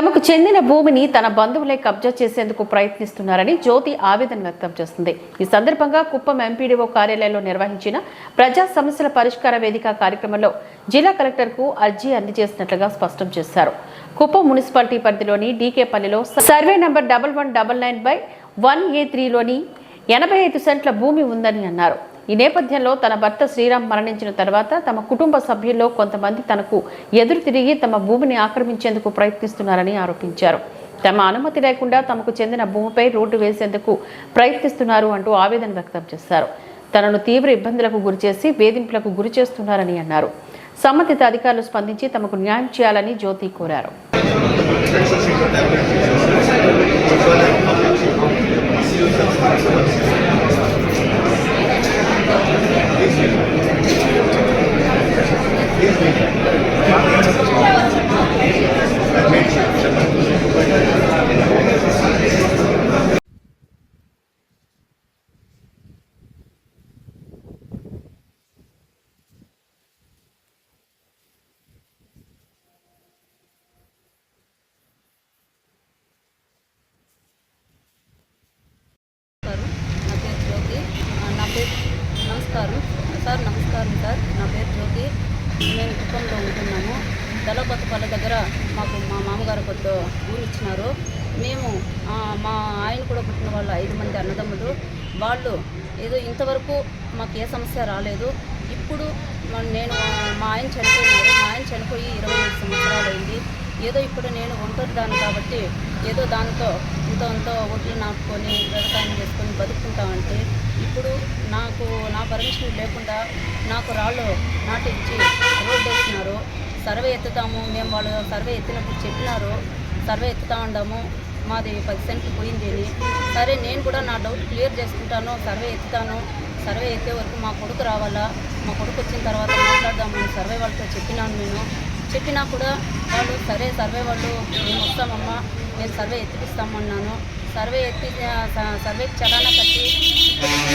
తమకు చెందిన భూమిని తన బంధువులే కబ్జా చేసేందుకు ప్రయత్నిస్తున్నారని జ్యోతి ఆవేదన వ్యక్తం చేస్తుంది. ఈ సందర్భంగా కుప్పం ఎంపీడీఓ కార్యాలయంలో నిర్వహించిన ప్రజా సమస్యల పరిష్కార వేదిక కార్యక్రమంలో జిల్లా కలెక్టర్కు అర్జీ అందజేసినట్లుగా స్పష్టం చేశారు. కుప్పం మున్సిపాలిటీ పరిధిలోని డీకేపల్లిలో survey number double one double nine by one A త్రీలోని ఎనభై ఐదు సెంట్ల భూమి ఉందని అన్నారు. ఈ నేపథ్యంలో తన భర్త శ్రీరామ్ మరణించిన తర్వాత తమ కుటుంబ సభ్యుల్లో కొంతమంది తనకు ఎదురు తిరిగి తమ భూమిని ఆక్రమించేందుకు ప్రయత్నిస్తున్నారని ఆరోపించారు. తమ అనుమతి లేకుండా తమకు చెందిన భూమిపై రోడ్డు వేసేందుకు ప్రయత్నిస్తున్నారు అంటూ ఆవేదన వ్యక్తం చేశారు. తనను తీవ్ర ఇబ్బందులకు గురిచేసి వేధింపులకు గురి చేస్తున్నారని అన్నారు. సంబంధిత అధికారులు స్పందించి తమకు న్యాయం చేయాలని జ్యోతి కోరారు నమస్కారం నా పేరు జ్యోతి ఆ, నా పేరు నమస్కారం సార్ నమస్కారం సార్. నా పేరు జ్యోతి. మేము కుప్పంలో ఉంటున్నాము. దళపతిపల్లి దగ్గర మాకు మా మామగారు కొత్త ఊరు ఇచ్చినారు. మేము మా ఆయన కూడా పుట్టిన వాళ్ళు ఐదు మంది అన్నదమ్ములు. వాళ్ళు ఏదో ఇంతవరకు మాకు ఏ సమస్య రాలేదు. ఇప్పుడు నేను మా ఆయన చనిపోయినారు. మా ఆయన చనిపోయి ఇరవై ఐదు సంవత్సరాలు అయింది. ఏదో ఇప్పుడు నేను ఒంటరి దాన్ని కాబట్టి ఏదో దాంతో ఇంత అంతో ఒట్లు నాటుకొని వ్యవసాయం చేసుకొని బతుకుంటామంటే ఇప్పుడు నాకు నా పర్మిషన్ లేకుండా నాకు రాళ్ళు నాటించి రోడ్డు వేసినారు సర్వే ఎత్తుతాము మేము వాళ్ళు సర్వే ఎత్తినప్పుడు చెప్పినారు. సర్వే ఎత్తుతా ఉండము మాది పది సెంట్లు పోయింది అని. సరే నేను కూడా నా డౌట్ క్లియర్ చేసుకుంటాను సర్వే ఎత్తుతాను. సర్వే ఎత్తే వరకు మా కొడుకు రావాలా? మా కొడుకు వచ్చిన తర్వాత మాట్లాడదామని సర్వే వాళ్ళతో చెప్పినాను నేను. చెప్పినా కూడా వాళ్ళు సరే సర్వే వాళ్ళు మేము వస్తామమ్మా మేము సర్వే ఎత్తిపిస్తామన్నాను. సర్వే ఎత్తి సర్వేకి చలానా కట్టి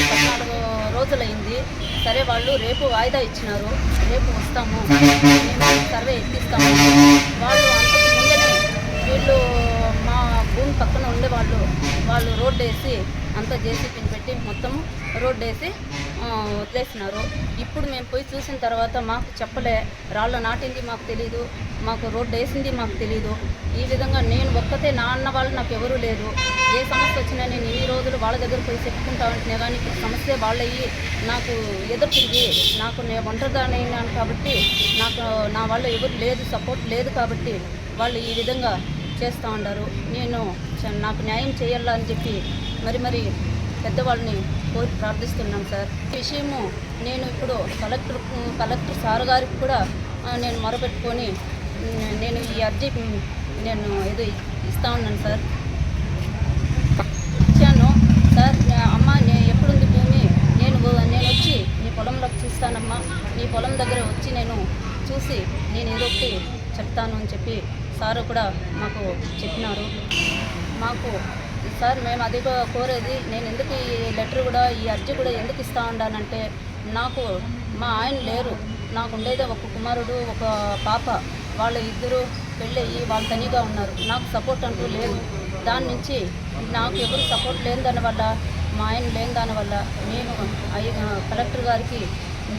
పద్నాలుగు రోజులైంది. సరే వాళ్ళు రేపు వాయిదా ఇచ్చినారు. రేపు వస్తాము. మేము సర్వే ఎత్తిస్తాము వాళ్ళు అంతకు ముందనే వీళ్ళు మా భూమి పక్కన ఉండేవాళ్ళు వాళ్ళు రోడ్డు వేసి అంతా జేసీపీని పెట్టి మొత్తం రోడ్డు వేసి వదిలేసినారు. ఇప్పుడు మేము పోయి చూసిన తర్వాత మాకు చెప్పలే రాళ్ళు నాటింది మాకు తెలీదు మాకు రోడ్డు వేసింది మాకు తెలీదు. ఈ విధంగా నేను ఒక్కతే నా అన్న వాళ్ళు నాకు ఎవరూ లేరు. ఏ సమస్య వచ్చినా నేను ఈ రోజులు వాళ్ళ దగ్గర పోయి చెప్పుకుంటా ఉంటున్నా కానీ ఇప్పుడు సమస్య వాళ్ళయ్యి నాకు ఎదుర్కొంది నాకు నేను ఒంటరిదానైనాను కాబట్టి నాకు నా వాళ్ళు ఎవరు లేదు సపోర్ట్ లేదు కాబట్టి వాళ్ళు ఈ విధంగా చేస్తూ ఉంటారు నేను నాకు న్యాయం చేయాలా అని చెప్పి మరి మరి పెద్దవాళ్ళని కోరి ప్రార్థిస్తున్నాను సార్. విషయము నేను ఇప్పుడు కలెక్టర్ కలెక్టర్ సార్ గారికి కూడా నేను మొరపెట్టుకొని నేను ఈ అర్జీ నేను ఏదో ఇస్తా ఉన్నాను సార్. ఇచ్చాను. సార్ అమ్మ నేను ఎప్పుడుంది భూమి? నేను నేను వచ్చి నీ పొలంలోకి చూస్తానమ్మా. నీ పొలం దగ్గర వచ్చి నేను చూసి నేను ఏదో ఒకటి చెప్తాను అని చెప్పి సారు కూడా మాకు చెప్పినారు. మాకు సార్ మేము అది కోరేది నేను ఎందుకు ఈ లెటర్ కూడా ఈ అర్జీ కూడా ఎందుకు ఇస్తా ఉండానంటే నాకు మా ఆయన లేరు. నాకు ఉండేదే ఒక కుమారుడు ఒక పాప. వాళ్ళ ఇద్దరు పెళ్ళయ్యి వాళ్ళు తనిగా ఉన్నారు. నాకు సపోర్ట్ అంటూ లేదు. దాని నుంచి నాకు ఎవరు సపోర్ట్ లేని దాని వల్ల మా ఆయన లేని దాని వల్ల నేను కలెక్టర్ గారికి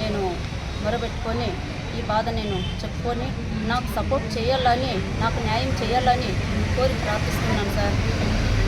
నేను మొరబెట్టుకొని ఈ బాధ నేను చెప్పుకొని నాకు సపోర్ట్ చేయాలని నాకు న్యాయం చేయాలని కోరి ప్రార్థిస్తున్నాను సార్.